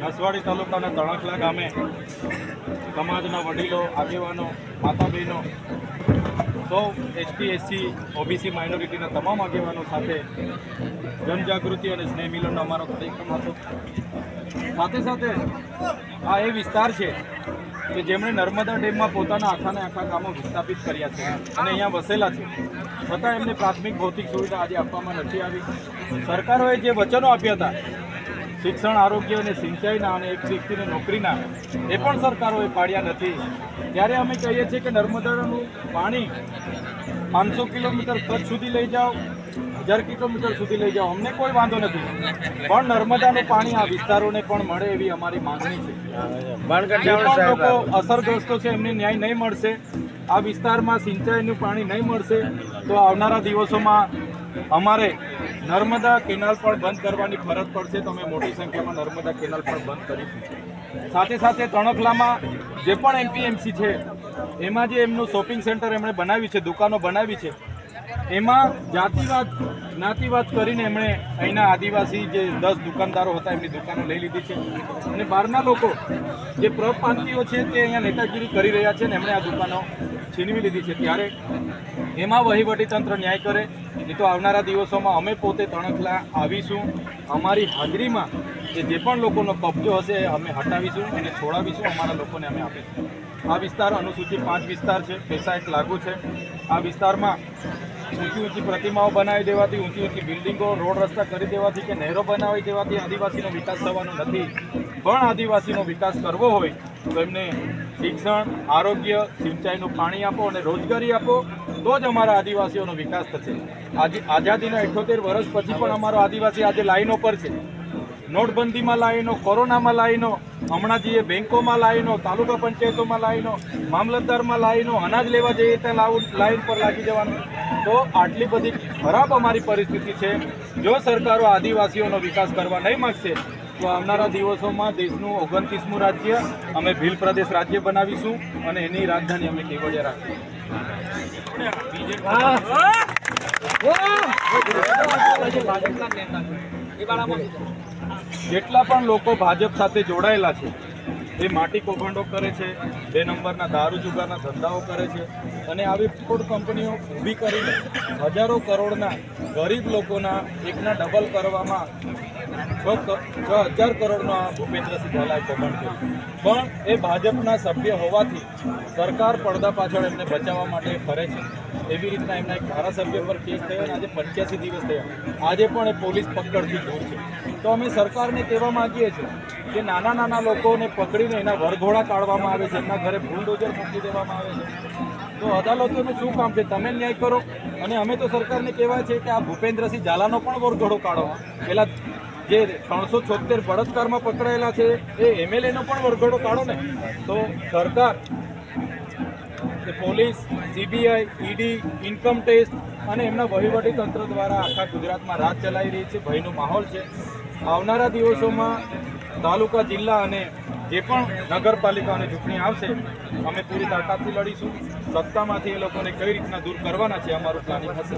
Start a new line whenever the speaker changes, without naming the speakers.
નસવાડી તાલુકાના તણખલા ગામે સમાજના વડીલો, આગેવાનો માતા બહેનો સૌ એસટી એસસી, ઓબીસી માઇનોરિટીના તમામ આગેવાનો સાથે જનજાગૃતિ અને સ્નેહ મિલનનો અમારો કાર્યક્રમ હતો. સાથે સાથે આ એ વિસ્તાર છે કે જેમણે નર્મદા ડેમમાં પોતાના આખાને આખા કામો વિસ્થાપિત કર્યા છે અને અહીંયા વસેલા છે. છતાં એમને પ્રાથમિક ભૌતિક સુવિધા આજે આપવામાં નથી આવી. સરકારોએ જે વચનો આપ્યા હતા શિક્ષણ આરોગ્ય અને સિંચાઈના અને એક વ્યક્તિને નોકરીના એ પણ સરકારોએ પાડ્યા નથી. ત્યારે અમે કહીએ છીએ કે નર્મદાનું પાણી પાંચસો કિલોમીટર કચ્છ સુધી લઈ જાઓ હજાર કિલોમીટર સુધી લઈ જાઓ અમને કોઈ વાંધો નથી. પણ નર્મદાનું પાણી આ વિસ્તારોને પણ મળે એવી અમારી માંગણી છે. લોકો અસરગ્રસ્તો છે એમને ન્યાય નહીં મળશે આ વિસ્તારમાં સિંચાઈનું પાણી નહીં મળશે તો આવનારા દિવસોમાં અમારે નર્મદા કેનાલ પણ બંધ કરવાની ફરજ પડશે તો અમે મોટી સંખ્યામાં નર્મદા કેનાલ પણ બંધ કરીશું. સાથે સાથે તણખલામાં જે પણ એમપીએમસી છે, એમાં જે એમનું શોપિંગ સેન્ટર એમણે બનાવ્યું છે, દુકાનો બનાવી છે, એમાં જાતિવાદ, જ્ઞાતિવાદ કરીને એમણે અહીંના આદિવાસી જે દસ દુકાનદારો હતા, એમની દુકાનો લઈ લીધી છે. અને બહારના લોકો જે પ્રપાંતિઓ છે તે અહીંયા નેતાગીરી કરી રહ્યા છે ને એમણે આ દુકાનો છીનવી લીધી છે. ત્યારે એમાં વહીવટીતંત્ર ન્યાય કરે. નહીં તો આવનારા દિવસોમાં અમે પોતે તણખલા આવીશું. અમારી હાજરીમાં કે જે પણ લોકોનો કબજો હશે એ અમે હટાવીશું અને છોડાવીશું. અમારા લોકોને અમે આપીશું. આ વિસ્તાર અનુસૂચિત પાંચ વિસ્તાર છે. પૈસા એક લાગુ છે. આ વિસ્તારમાં ઊંચી ઊંચી પ્રતિમાઓ બનાવી દેવાથી ઊંચી ઊંચી બિલ્ડિંગો, રોડ રસ્તા કરી દેવાથી કે નહેરો બનાવી દેવાથી આદિવાસીનો વિકાસ થવાનો નથી. પણ આદિવાસીનો વિકાસ કરવો હોય તો એમને શિક્ષણ, આરોગ્ય, સિંચાઈનું પાણી આપો અને રોજગારી આપો, તો જ અમારા આદિવાસીઓનો વિકાસ થશે. આજે, આઝાદીના અઠ્યોતેર વર્ષ પછી પણ અમારો આદિવાસી આજે લાઈનો પર છે. નોટબંધીમાં લાઈનો, કોરોનામાં લાઈનો, હમણાં જઈએ બેંકોમાં લાઈનો, તાલુકા પંચાયતોમાં લાઈનો, મામલતદારમાં લાઈનો, અનાજ લેવા જઈએ ત્યાં લાવ- લાઈન પર લાગી જવાનું. તો આટલી બધી ખરાબ અમારી પરિસ્થિતિ છે. જો સરકારો આદિવાસીઓનો વિકાસ કરવા નહીં માગશે તો આવનારા દિવસોમાં દેશનું ઓગણત્રીસમું રાજ્ય અમે ભીલ પ્રદેશ રાજ્ય બનાવીશું અને એની રાજધાની અમે કેવડિયા રાખીશું. જેટલા પણ લોકો ભાજપ સાથે જોડાયેલા છે એ માટી કૌભાંડો કરે છે, બે નંબરના દારૂ જુગારના ધંધાઓ કરે છે અને આવી ફૂડ કંપનીઓ ઊભી કરીને હજારો કરોડના ગરીબ લોકોના એકના ડબલ કરવામાં છ હજાર કરોડનો આ ભૂપેન્દ્રસિંહ ઝાલાએ કૌભાંડ કર્યું. પણ એ ભાજપના સભ્ય હોવાથી સરકાર પડદા પાછળ એમને બચાવવા માટે ફરે છે. એવી રીતના એમના એક ધારાસભ્ય પર કેસ થયો અને આજે પંચ્યાસી દિવસ થયા. આજે પણ એ પોલીસ પકડથી દૂર છે. તો અમે સરકારને કહેવા માંગીએ છીએ કે નાના નાના લોકોને પકડીને એના વરઘોડા કાઢવામાં આવે છે, એમના ઘરે બુલડોઝર મૂકી દેવામાં આવે છે. તો અદાલતોનું શું કામ છે? તમે ન્યાય કરો. અને અમે તો સરકારને કહેવાય છે કે આ ભૂપેન્દ્રસિંહ ઝાલાનો પણ વરઘોડો કાઢો. પેલા જે ત્રણસો છોતેર બળાત્કારમાં પકડાયેલા છે, એ એમએલએનો પણ વરઘોડો કાઢો ને. તો સરકાર કે police CBI ED income tax અને એમના વહીવટી તંત્ર દ્વારા આખા ગુજરાતમાં રાજ ચલાવી રહી છે ભયનો માહોલ છે. આવનારા દિવસોમાં તાલુકા જિલ્લા અને જે પણ નગરપાલિકાની ચૂંટણી આવશે અમે પૂરી તાકાતથી લડીશું. સત્તામાંથી એ લોકોને કઈ રીતના દૂર કરવાના છે અમારું પ્લાનિંગ હશે.